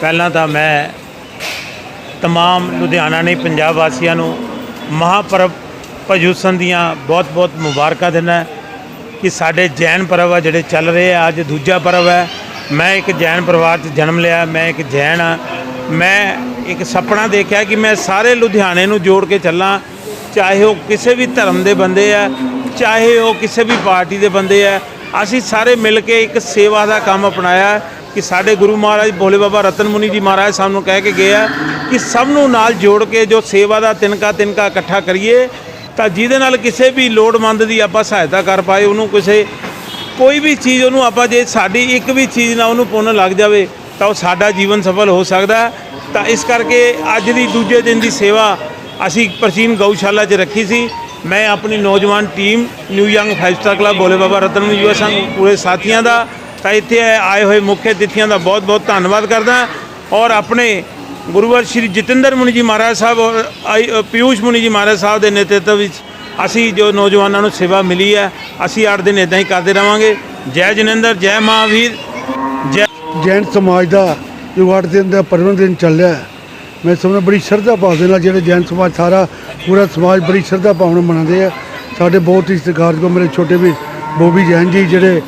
ਪਹਿਲਾਂ ਤਾਂ ਮੈਂ तमाम ਲੁਧਿਆਣਾ ਨਹੀਂ ਪੰਜਾਬ ਵਾਸੀਆਂ ਨੂੰ ਮਹਾਪਰਵ ਭਜੂਸਨ ਦੀਆਂ ਬਹੁਤ-ਬਹੁਤ ਮੁਬਾਰਕਾਂ ਦਿੰਦਾ ਕਿ ਸਾਡੇ ਜੈਨ ਪਰਵ ਆ ਜਿਹੜੇ ਚੱਲ ਰਹੇ ਆ ਅੱਜ ਦੂਜਾ ਪਰਵ ਹੈ ਮੈਂ ਇੱਕ ਜੈਨ ਪਰਿਵਾਰ 'ਚ ਜਨਮ ਲਿਆ ਮੈਂ ਇੱਕ ਜੈਨ ਆ ਮੈਂ ਇੱਕ ਸੁਪਨਾ ਦੇਖਿਆ ਕਿ ਮੈਂ ਸਾਰੇ ਲੁਧਿਆਣੇ ਨੂੰ ਜੋੜ ਕੇ ਚੱਲਾਂ ਚਾਹੇ ਉਹ ਕਿਸੇ ਵੀ ਧਰਮ ਦੇ ਬੰਦੇ ਆ ਚਾਹੇ ਉਹ ਕਿਸੇ ਵੀ ਪਾਰਟੀ ਦੇ ਬੰਦੇ ਆ ਅਸੀਂ ਸਾਰੇ ਮਿਲ ਕੇ ਇੱਕ ਸੇਵਾ ਦਾ ਕੰਮ ਅਪਣਾਇਆ ਕਿ ਸਾਡੇ ਗੁਰੂ ਮਹਾਰਾਜ ਭੋਲੇ ਬਾਬਾ ਰਤਨ ਮੁਨੀ ਜੀ ਮਹਾਰਾਜ ਸਾਨੂੰ ਕਹਿ ਕੇ ਗਏ ਆ ਕਿ ਸਭ ਨੂੰ ਨਾਲ ਜੋੜ ਕੇ ਜੋ ਸੇਵਾ ਦਾ ਤਿਨਕਾ ਤਿਨਕਾ ਇਕੱਠਾ ਕਰੀਏ, ਤਾਂ ਜਿਹਦੇ ਨਾਲ ਕਿਸੇ ਵੀ ਲੋੜਵੰਦ ਦੀ ਆਪਾਂ ਸਹਾਇਤਾ ਕਰ ਪਾਏ, ਉਹਨੂੰ ਕਿਸੇ ਕੋਈ ਵੀ ਚੀਜ਼ ਉਹਨੂੰ ਆਪਾਂ ਜੇ ਸਾਡੀ ਇੱਕ ਵੀ ਚੀਜ਼ ਨਾਲ ਉਹਨੂੰ ਪੁੰਨ ਲੱਗ ਜਾਵੇ, ਤਾਂ ਉਹ ਸਾਡਾ ਜੀਵਨ ਸਫਲ ਹੋ ਸਕਦਾ ਤਾਂ ਇਸ ਕਰਕੇ ਅੱਜ ਦੀ ਦੂਜੇ ਦਿਨ ਦੀ ਸੇਵਾ ਅਸੀਂ ਪ੍ਰਾਚੀਨ ਗਊਸ਼ਾਲਾ 'ਚ ਰੱਖੀ ਸੀ। ਮੈਂ ਆਪਣੀ ਨੌਜਵਾਨ team new young five star club, Bhole Baba Ratan Muni Yuva Sangh, ਪੂਰੇ ਸਾਥੀਆਂ ਦਾ ਤਾਂ ਇੱਥੇ ਆਏ ਹੋਏ ਮੁੱਖ ਅਤਿਥੀਆਂ ਦਾ ਬਹੁਤ ਬਹੁਤ ਧੰਨਵਾਦ ਕਰਦਾ ਔਰ ਆਪਣੇ ਗੁਰੂਵਰ ਸ਼੍ਰੀ ਜਤਿੰਦਰ ਮੁਨੀ ਜੀ ਮਹਾਰਾਜ ਸਾਹਿਬ ਔਰ ਪਿਊਸ਼ ਮੁਨੀ ਜੀ ਮਹਾਰਾਜ ਸਾਹਿਬ ਦੇ ਨੇਤਰਤਵ ਵਿੱਚ ਅਸੀਂ ਜੋ ਨੌਜਵਾਨਾਂ ਨੂੰ ਸੇਵਾ ਮਿਲੀ ਹੈ, ਅਸੀਂ 8 ਦਿਨ ਇਦਾਂ ਹੀ ਕਰਦੇ ਰਵਾਂਗੇ। ਜੈ ਜਨਿੰਦਰ, ਜੈ ਮਹਾਵੀਰ, ਜੈ ਜੈਨ ਸਮਾਜ ਦਾ ਜੋ ਅੱਠ ਦਿਨ ਦਾ ਪਰਵਨ ਦਿਨ ਚੱਲ ਰਿਹਾ ਮੈਂ ਸਮਝਦਾ ਬੜੀ ਸ਼ਰਧਾ ਭਾਵ ਦੇ ਨਾਲ ਜਿਹੜੇ ਜੈਨ ਸਮਾਜ ਸਾਰਾ ਪੂਰਾ ਸਮਾਜ ਬੜੀ ਸ਼ਰਧਾ ਭਾਵ ਨਾਲ ਮਨਾਉਂਦੇ ਆ। ਸਾਡੇ ਬਹੁਤ ਹੀ ਸਤਿਕਾਰਯੋਗ ਮੇਰੇ ਛੋਟੇ ਵੀ ਬੋਬੀ ਜੈਨ ਜੀ ਜਿਹੜੇ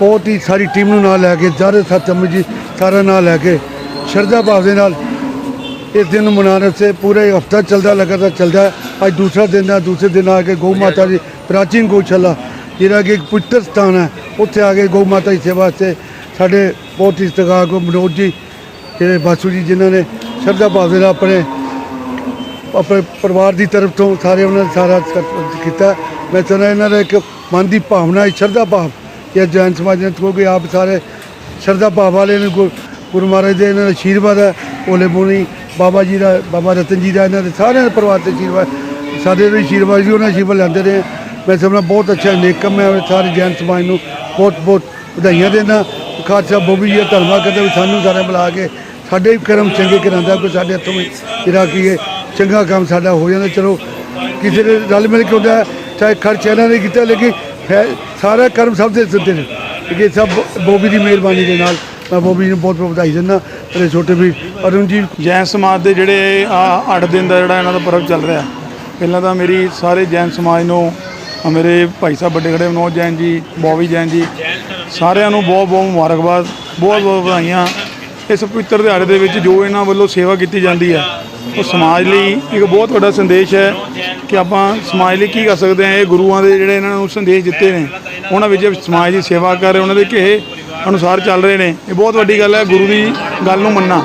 ਬਹੁਤ ਹੀ ਸਾਰੀ ਟੀਮ ਨੂੰ ਨਾਲ ਲੈ ਕੇ ਸਾਰੇ ਸਤਿ ਜੀ ਸਾਰਾ ਨਾਲ ਲੈ ਕੇ ਸ਼ਰਧਾ ਭਾਵ ਦੇ ਨਾਲ ਇਸ ਦਿਨ ਨੂੰ ਮਨਾਉਣ ਵਾਸਤੇ ਪੂਰਾ ਹਫਤਾ ਚੱਲਦਾ ਲਗਾਤਾਰ ਚੱਲਦਾ। ਅੱਜ ਦੂਸਰਾ ਦਿਨ ਹੈ ਦੂਸਰੇ ਦਿਨ ਆ ਕੇ ਗਊ ਮਾਤਾ ਦੀ ਪ੍ਰਾਚੀਨ ਗਊਸ਼ਾਲਾ ਜਿਹੜਾ ਕਿ ਇੱਕ ਪਵਿੱਤਰ ਸਥਾਨ ਹੈ ਉੱਥੇ ਆ ਕੇ ਗਊ ਮਾਤਾ ਦੀ ਸੇਵਾ ਵਾਸਤੇ ਸਾਡੇ ਬਹੁਤ ਹੀ ਸਤਿਕਾਰ ਕੋ ਮਨੋਜ ਜੀ ਜਿਹੜੇ ਬਾਸੂ ਜੀ ਜਿਨ੍ਹਾਂ ਨੇ ਸ਼ਰਧਾ ਭਾਵ ਦੇ ਨਾਲ ਆਪਣੇ ਆਪਣੇ ਪਰਿਵਾਰ ਦੀ ਤਰਫ ਤੋਂ ਸਾਰੇ ਉਹਨਾਂ ਨੇ ਸਾਰਾ ਕੀਤਾ ਮੈਂ ਚਾਹੁੰਦਾ ਇਹਨਾਂ ਦਾ ਇੱਕ ਮਨ ਦੀ ਭਾਵਨਾ ਹੈ ਸ਼ਰਧਾ ਭਾਵ ਜਾਂ ਜੈਨ ਸਮਾਜ ਨੇ ਕਿਉਂਕਿ ਆਪ ਸਾਰੇ ਸ਼ਰਧਾ ਭਾਵ ਵਾਲੇ ਨੇ ਗੁਰ- ਗੁਰੂ ਮਹਾਰਾਜ ਦੇ ਇਹਨਾਂ ਦਾ ਆਸ਼ੀਰਵਾਦ ਹੈ ਓਲੇ ਬੋਨੀ ਬਾਬਾ ਜੀ ਦਾ, ਬਾਬਾ ਰਤਨ ਜੀ ਦਾ, ਇਹਨਾਂ ਦੇ ਸਾਰਿਆਂ ਦੇ ਪਰਿਵਾਰ ਤੇ ਆਸ਼ੀਰਵਾਦ ਸਾਡੇ ਦੇ ਆਸ਼ੀਰਵਾਦ ਜੀ, ਉਹਨਾਂ ਆਸ਼ੀਰਵਾਦ ਲੈਂਦੇ ਰਹੇ। ਮੈਂ ਸਮਝਣਾ ਬਹੁਤ ਅੱਛਾ ਨੇਕਮ ਹੈ ਸਾਰੇ ਜੈਨ ਸਮਾਜ ਨੂੰ ਬਹੁਤ ਬਹੁਤ ਵਧਾਈਆਂ ਦੇਣਾ ਖਾਲਸਾ ਬੋਬੀ ਜੀ ਦਾ ਧੰਨਵਾਦ ਕਰਦਾ ਵੀ ਸਾਨੂੰ ਸਾਰੇ ਬੁਲਾ ਕੇ ਸਾਡੇ ਵੀ ਕਰਮ ਚੰਗੇ ਕਰਾਂਦਾ ਕੋਈ ਸਾਡੇ ਹੱਥੋਂ ਵੀ ਜਿਹੜਾ ਕੀ ਹੈ ਚੰਗਾ ਕੰਮ ਸਾਡਾ ਹੋ ਜਾਂਦਾ। ਚਲੋ, ਕਿਸੇ ਦੇ ਰਲ ਮਿਲ ਕੇ ਹੁੰਦਾ ਚਾਹੇ ਖਰਚ ਇਹਨਾਂ ਨੇ ਕੀਤਾ, ਲੇਕਿਨ ਫੈ- ਸਾਰਾ ਕਰਮ ਸਭ ਦੇ ਸਿੱਧੇ ਨੇ। ਕਿ ਸਭ ਬੋਬੀ ਦੀ ਮਿਹਰਬਾਨੀ ਦੇ ਨਾਲ ਮੈਂ ਬੋਬੀ ਨੂੰ ਬਹੁਤ ਬਹੁਤ ਵਧਾਈ ਦਿੰਦਾ, ਮੇਰੇ ਛੋਟੇ ਵੀ ਅਰੁਣ ਜੀ ਜੈਨ ਸਮਾਜ ਦੇ ਜਿਹੜੇ ਆ 8 ਦਿਨ ਦਾ ਜਿਹੜਾ ਇਹਨਾਂ ਦਾ ਪਰਵ ਚੱਲ ਰਿਹਾ, ਪਹਿਲਾਂ ਤਾਂ ਮੇਰੀ ਸਾਰੇ ਜੈਨ ਸਮਾਜ ਨੂੰ ਮੇਰੇ ਭਾਈ ਸਾਹਿਬ ਵੱਡੇ ਖੜੇ ਮਨੋਜ ਜੈਨ ਜੀ, ਬੋਬੀ ਜੈਨ ਜੀ, ਸਾਰਿਆਂ ਨੂੰ ਬਹੁਤ ਬਹੁਤ ਮੁਬਾਰਕਬਾਦ, ਬਹੁਤ ਬਹੁਤ ਵਧਾਈਆਂ। ਇਸ ਪਵਿੱਤਰ ਦਿਹਾੜੇ ਦੇ ਵਿੱਚ ਜੋ ਇਹਨਾਂ ਵੱਲੋਂ ਸੇਵਾ ਕੀਤੀ ਜਾਂਦੀ ਹੈ, ਉਹ ਸਮਾਜ ਲਈ ਇੱਕ ਬਹੁਤ ਵੱਡਾ ਸੰਦੇਸ਼ ਹੈ। ਕਿ ਆਪਾਂ ਸਮਾਜ ਲਈ ਕੀ ਕਰ ਸਕਦੇ ਹਾਂ? ਇਹ ਗੁਰੂਆਂ ਦੇ ਜਿਹੜੇ ਇਹਨਾਂ ਨੂੰ ਸੰਦੇਸ਼ ਦਿੱਤੇ ਨੇ, ਉਹਨਾਂ ਵਿੱਚ ਸਮਾਜ ਦੀ ਸੇਵਾ ਕਰ ਰਹੇ, ਉਹਨਾਂ ਦੇ ਕਿਹੇ ਅਨੁਸਾਰ ਚੱਲ ਰਹੇ ਨੇ। ਇਹ ਬਹੁਤ ਵੱਡੀ ਗੱਲ ਹੈ, ਗੁਰੂ ਦੀ ਗੱਲ ਨੂੰ ਮੰਨਣਾ।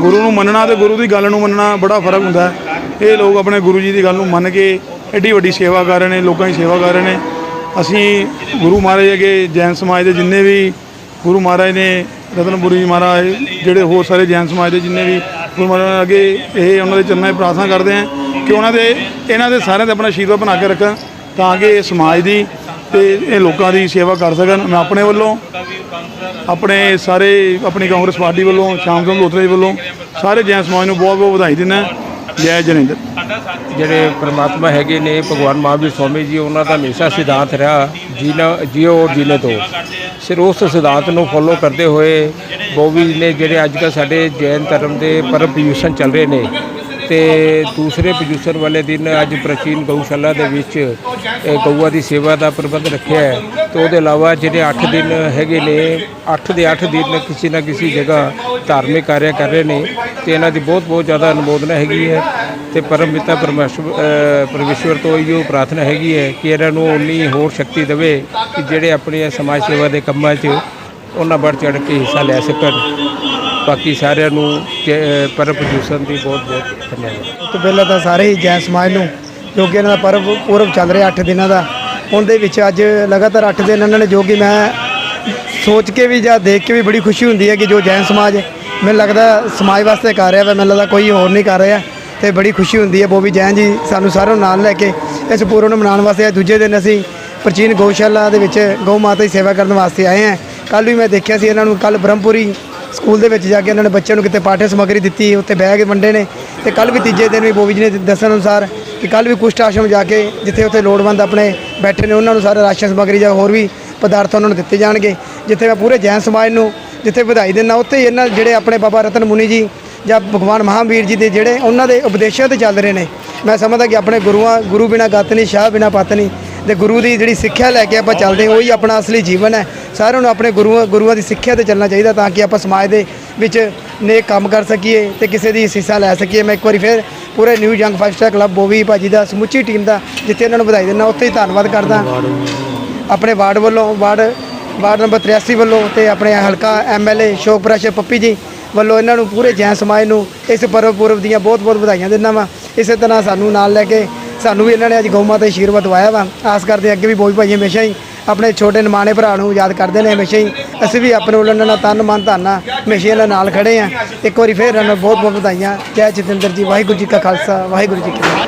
ਗੁਰੂ ਨੂੰ ਮੰਨਣਾ ਤੇ ਗੁਰੂ ਦੀ ਗੱਲ ਨੂੰ ਮੰਨਣਾ ਬੜਾ ਫ਼ਰਕ ਹੁੰਦਾ ਹੈ। ਇਹ ਲੋਕ ਆਪਣੇ ਗੁਰੂ ਜੀ ਦੀ ਗੱਲ ਨੂੰ ਮੰਨ ਕੇ ਐਡੀ ਵੱਡੀ ਸੇਵਾ ਕਰ ਰਹੇ ਨੇ, ਲੋਕਾਂ ਦੀ ਸੇਵਾ ਕਰ ਰਹੇ ਨੇ। ਅਸੀਂ ਗੁਰੂ ਮਹਾਰਾਜ ਅਗੇ ਜੈਨ ਸਮਾਜ ਦੇ ਜਿੰਨੇ ਵੀ ਗੁਰੂ ਮਹਾਰਾਜ ਨੇ ਰਤਨਪੁਰੀ ਜੀ ਮਹਾਰਾਜ, ਜਿਹੜੇ ਹੋਰ ਸਾਰੇ ਜੈਨ ਸਮਾਜ ਦੇ ਜਿੰਨੇ ਵੀ ਗੁਰੂ ਮਹਾਰਾਜ ਅਗੇ ਇਹ ਉਹਨਾਂ ਦੇ ਚਰਨਾਂ 'ਚ ਪ੍ਰਾਰਥਨਾ ਕਰਦੇ ਹਾਂ ਕਿ ਉਹਨਾਂ ਦੇ, ਇਹਨਾਂ ਦੇ ਸਾਰਿਆਂ ਦੇ ਆਪਣਾ ਆਸ਼ੀਰਵਾਦ ਬਣਾ ਕੇ ਰੱਖਣ ਤਾਂ ਕਿ ਇਹ ਸਮਾਜ ਦੀ ਤੇ ਇਹ ਲੋਕਾਂ ਦੀ ਸੇਵਾ ਕਰ ਸਕਣ। ਮੈਂ ਆਪਣੇ ਵੱਲੋਂ, ਆਪਣੇ ਸਾਰੇ, ਆਪਣੀ ਕਾਂਗਰਸ ਪਾਰਟੀ ਵੱਲੋਂ, ਸ਼ਾਮ ਸਿੰਘ ਲੋਤਰੇ ਵੱਲੋਂ ਸਾਰੇ ਜੈਨ ਸਮਾਜ ਨੂੰ ਬਹੁਤ ਬਹੁਤ ਵਧਾਈ ਦਿੰਦਾ। ਜੈ ਜਨਿੰਦਰ। ਜਿਹੜੇ ਪ੍ਰਮਾਤਮਾ ਹੈਗੇ ਨੇ, ਭਗਵਾਨ ਮਹਾਵੀਰ ਸਵਾਮੀ ਜੀ, ਉਹਨਾਂ ਦਾ ਹਮੇਸ਼ਾ ਸਿਧਾਂਤ ਰਿਹਾ ਜੀਣਾ ਜੀਓ ਔਰ ਜੀਨੇ ਤੋਂ ਸਿਰ ਉਸ ਸਿਧਾਂਤ ਨੂੰ ਫੋਲੋ ਕਰਦੇ ਹੋਏ ਬੋਵੀ ਨੇ ਜਿਹੜੇ ਅੱਜ ਕੱਲ੍ਹ ਸਾਡੇ ਜੈਨ ਧਰਮ ਦੇ ਪਰਮ ਪੀਯੂਸ਼ਨ ਚੱਲ ਰਹੇ ਨੇ ਤੇ ਦੂਸਰੇ ਪੀਯੂਸ਼ਨ ਵਾਲੇ ਦਿਨ ਅੱਜ ਪ੍ਰਾਚੀਨ ਗਊਸ਼ਾਲਾ ਦੇ ਵਿੱਚ ਗਊਆਂ ਦੀ ਸੇਵਾ ਦਾ ਪ੍ਰਬੰਧ ਰੱਖਿਆ ਹੈ। ਤੇ ਉਹਦੇ ਇਲਾਵਾ ਜਿਹੜੇ 8 ਦਿਨ ਹੈਗੇ ਨੇ 8 ਦੇ 8 ਦਿਨ ਕਿਸੇ ਨਾ ਕਿਸੇ ਜਗ੍ਹਾ ਧਾਰਮਿਕ ਕਾਰਿਆ ਕਰ ਰਹੇ ਨੇ ਤੇ ਇਹਨਾਂ ਦੀ ਬਹੁਤ ਬਹੁਤ ਜ਼ਿਆਦਾ ਅਨੁਮੋਦਨਾ ਹੈਗੀ ਹੈ ਤੇ ਪਰਮਪਿਤਾ ਪਰਮੇਸ਼ਵਰ ਪਰਮੇਸ਼ਵਰ ਤੋਂ ਇਹੋ ਪ੍ਰਾਰਥਨਾ ਹੈਗੀ ਹੈ ਕਿ ਇਹਨਾਂ ਨੂੰ ਉਨੀ ਹੋਰ ਸ਼ਕਤੀ ਦੇਵੇ ਕਿ ਜਿਹੜੇ ਆਪਣੇ ਸਮਾਜ ਸੇਵਾ ਦੇ ਕੰਮਾਂ 'ਚ ਉਹਨਾਂ ਵੱਧ ਚੜ੍ਹ ਕੇ ਹਿੱਸਾ ਲੈ ਸਕਣ। ਬਾਕੀ ਸਾਰਿਆਂ ਨੂੰ ਜੈ- ਪਰਮ ਪੂਜਨ ਦੀ ਬਹੁਤ ਬਹੁਤ ਧੰਨਵਾਦ। ਤੋਂ ਪਹਿਲਾਂ ਤਾਂ ਸਾਰੇ ਹੀ ਜੈਨ ਸਮਾਜ ਨੂੰ, ਜੋ ਕਿ ਇਹਨਾਂ ਦਾ ਪਰਵ ਪੂਰਵ ਚੱਲ ਰਿਹਾ 8 ਦਿਨਾਂ ਦਾ, ਉਹਦੇ ਵਿੱਚ ਅੱਜ ਲਗਾਤਾਰ 8 ਦਿਨ ਇਹਨਾਂ ਨੇ ਜੋ ਕਿ ਮੈਂ ਸੋਚ ਕੇ ਵੀ ਜਾਂ ਦੇਖ ਕੇ ਵੀ ਬੜੀ ਖੁਸ਼ੀ ਹੁੰਦੀ ਹੈ ਕਿ ਜੋ ਜੈਨ ਸਮਾਜ ਮੈਨੂੰ ਲੱਗਦਾ ਸਮਾਜ ਵਾਸਤੇ ਕਰ ਰਿਹਾ ਵਾ ਮੈਨੂੰ ਲੱਗਦਾ ਕੋਈ ਹੋਰ ਨਹੀਂ ਕਰ ਰਿਹਾ, ਤੇ ਬੜੀ ਖੁਸ਼ੀ ਹੁੰਦੀ ਹੈ। ਬੋਬੀ ਜੈਨ ਜੀ ਸਾਨੂੰ ਸਾਰਿਆਂ ਨੂੰ ਨਾਲ ਲੈ ਕੇ ਇਸ ਪੂਰਬ ਨੂੰ ਮਨਾਉਣ ਵਾਸਤੇ ਅੱਜ ਦੂਜੇ ਦਿਨ ਅਸੀਂ ਪ੍ਰਾਚੀਨ ਗਊਸ਼ਾਲਾ ਦੇ ਵਿੱਚ ਗਊ ਮਾਤਾ ਦੀ ਸੇਵਾ ਕਰਨ ਵਾਸਤੇ ਆਏ ਹਾਂ। ਕੱਲ ਵੀ ਮੈਂ ਦੇਖਿਆ ਸੀ ਇਹਨਾਂ ਨੂੰ ਕੱਲ ਬ੍ਰਹਮਪੁਰੀ ਸਕੂਲ ਦੇ ਵਿੱਚ ਜਾ ਕੇ ਉਹਨਾਂ ਨੇ ਬੱਚਿਆਂ ਨੂੰ ਕਿਤੇ ਪਾਠ्य ਸਮੱਗਰੀ ਦਿੱਤੀ ਉੱਤੇ ਬੈਗ ਵੰਡੇ ਨੇ ਤੇ ਕੱਲ ਵੀ ਤੀਜੇ ਦਿਨ ਵੀ ਬੋਬੀ ਜੀ ਨੇ ਦੱਸਣ ਅਨੁਸਾਰ ਕਿ ਕੱਲ ਵੀ ਕੁਸ਼ਟ ਆਸ਼ਰਮ ਜਾ ਕੇ ਜਿੱਥੇ ਉੱਥੇ ਲੋੜਵੰਦ ਆਪਣੇ ਬੈਠੇ ਨੇ, ਉਹਨਾਂ ਨੂੰ ਸਾਰਾ ਰਾਸ਼ਨ ਸਮੱਗਰੀ ਜਾਂ ਹੋਰ ਵੀ ਪਦਾਰਥ ਉਹਨਾਂ ਨੂੰ ਦਿੱਤੇ ਜਾਣਗੇ। ਜਿੱਥੇ ਮੈਂ ਪੂਰੇ ਜੈਨ ਸਮਾਜ ਨੂੰ ਜਿੱਥੇ ਵਧਾਈ ਦਿੰਦਾ, ਉੱਥੇ ਹੀ ਇਹਨਾਂ ਜਿਹੜੇ ਆਪਣੇ ਬਾਬਾ ਰਤਨ ਮੁਨੀ ਜੀ ਜਾਂ ਭਗਵਾਨ ਮਹਾਵੀਰ ਜੀ ਦੇ ਜਿਹੜੇ ਉਹਨਾਂ ਦੇ ਉਪਦੇਸ਼ਾਂ ਤੇ ਚੱਲ ਰਹੇ ਨੇ। ਮੈਂ ਸਮਝਦਾ ਕਿ ਆਪਣੇ ਗੁਰੂਆਂ, ਗੁਰੂ ਬਿਨਾ ਗਤ ਨਹੀਂ, ਸ਼ਾਹ ਬਿਨਾ ਪਤ ਨਹੀਂ ਤੇ ਗੁਰੂ ਦੀ ਜਿਹੜੀ ਸਿੱਖਿਆ ਲੈ ਕੇ ਆਪਾਂ ਚੱਲਦੇ ਹਾਂ ਉਹੀ ਆਪਣਾ ਅਸਲੀ ਜੀਵਨ ਹੈ। ਸਾਰਿਆਂ ਨੂੰ ਆਪਣੇ ਗੁਰੂਆਂ ਗੁਰੂਆਂ ਦੀ ਸਿੱਖਿਆ ਤੇ ਚੱਲਣਾ ਚਾਹੀਦਾ ਤਾਂ ਕਿ ਆਪਾਂ ਸਮਾਜ ਦੇ ਵਿੱਚ ਨੇਕ ਕੰਮ ਕਰ ਸਕੀਏ ਤੇ ਕਿਸੇ ਦੀ ਹਿੱਸਾ ਲੈ ਸਕੀਏ। ਮੈਂ ਇੱਕ ਵਾਰੀ ਫਿਰ ਪੂਰੇ new young five star club ਬੋਵੀ ਭਾਜੀ ਦਾ ਸਮੁੱਚੀ ਟੀਮ ਦਾ ਜਿੱਥੇ ਇਹਨਾਂ ਨੂੰ ਵਧਾਈ ਦਿੰਦਾ ਉੱਥੇ ਹੀ ਧੰਨਵਾਦ ਕਰਦਾ। ਆਪਣੇ ਵਾਰਡ ਵੱਲੋਂ। ਵਾਰਡ ਵਾਰਡ ਨੰਬਰ 83 ਵੱਲੋਂ ਤੇ ਆਪਣੇ ਹਲਕਾ ਐਮਐਲਏ ਸ਼ੋਕ ਪ੍ਰਕਾਸ਼ ਪੱਪੀ ਜੀ ਵੱਲੋਂ ਇਹਨਾਂ ਨੂੰ ਪੂਰੇ ਜੈਨ ਸਮਾਜ ਨੂੰ ਇਸ ਪਰਵ ਪੁਰਬ ਦੀਆਂ ਬਹੁਤ ਬਹੁਤ ਵਧਾਈਆਂ ਦਿੰਦਾ ਵਾਂ। ਇਸੇ ਤਰ੍ਹਾਂ ਸਾਨੂੰ ਨਾਲ ਲੈ ਕੇ ਸਾਨੂੰ ਵੀ ਇਹਨਾਂ ਨੇ ਅੱਜ ਗਊ ਮਾਤਾ ਆਸ਼ੀਰਵਾਦ ਦਵਾਇਆ ਵਾ। ਆਸ ਕਰਦੇ ਅੱਗੇ ਵੀ ਬੋਈ ਭਾਈ ਹਮੇਸ਼ਾ ਹੀ ਆਪਣੇ ਛੋਟੇ ਨਿਮਾਣੇ ਭਰਾ ਨੂੰ ਯਾਦ ਕਰਦੇ ਨੇ ਹਮੇਸ਼ਾ ਹੀ। ਅਸੀਂ ਵੀ ਆਪਣੇ ਵੱਲੋਂ ਇਹਨਾਂ ਨਾਲ ਤਨ, ਮਨ, ਧਨ ਹਮੇਸ਼ਾ ਇਹਨਾਂ ਨਾਲ ਖੜੇ ਆ ਇੱਕ ਵਾਰੀ ਫੇਰ ਇਹਨਾਂ ਨੂੰ ਬਹੁਤ ਬਹੁਤ ਵਧਾਈਆਂ। ਜੈ ਜਤਿੰਦਰ ਜੀ, ਵਾਹਿਗੁਰੂ ਜੀ ਕਾ ਖਾਲਸਾ, ਵਾਹਿਗੁਰੂ ਜੀ ਕੀ